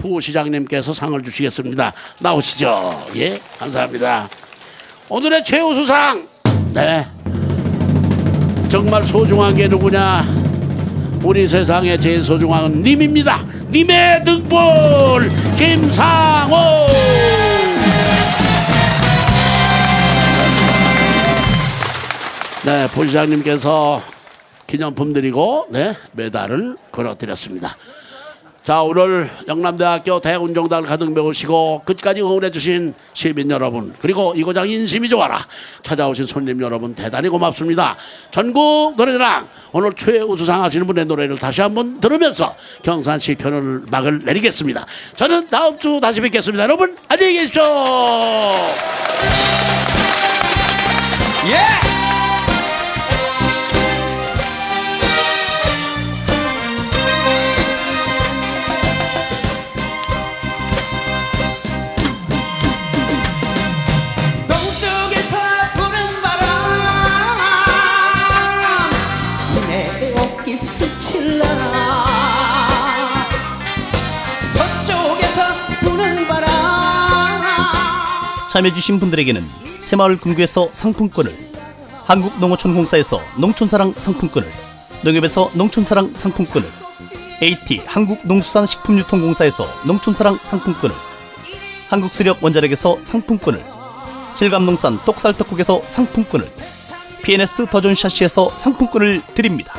부시장님께서 상을 주시겠습니다. 나오시죠. 예, 감사합니다. 오늘의 최우수상, 네, 정말 소중한 게 누구냐? 우리 세상에 제일 소중한 건 님입니다. 님의 등불 김상호. 네, 부시장님께서 기념품 드리고 네 메달을 걸어드렸습니다. 자 오늘 영남대학교 대운정단을 가득 메우시고 끝까지 응원해 주신 시민 여러분 그리고 이고장 인심이 좋아라 찾아오신 손님 여러분 대단히 고맙습니다. 전국 노래자랑 오늘 최우수상 하시는 분의 노래를 다시 한번 들으면서 경산 시 편을 막을 내리겠습니다. 저는 다음 주 다시 뵙겠습니다. 여러분 안녕히 계십시오. 스칠라 서쪽에서 부는 바람 참여해주신 분들에게는 새마을 금구에서 상품권을 한국농어촌공사에서 농촌사랑 상품권을 농협에서 농촌사랑 상품권을 AT 한국농수산식품유통공사에서 농촌사랑 상품권을 한국수렵 원자력에서 상품권을 질감농산 똑살떡국에서 상품권을 PNS 더존 샤시에서 상품권을 드립니다.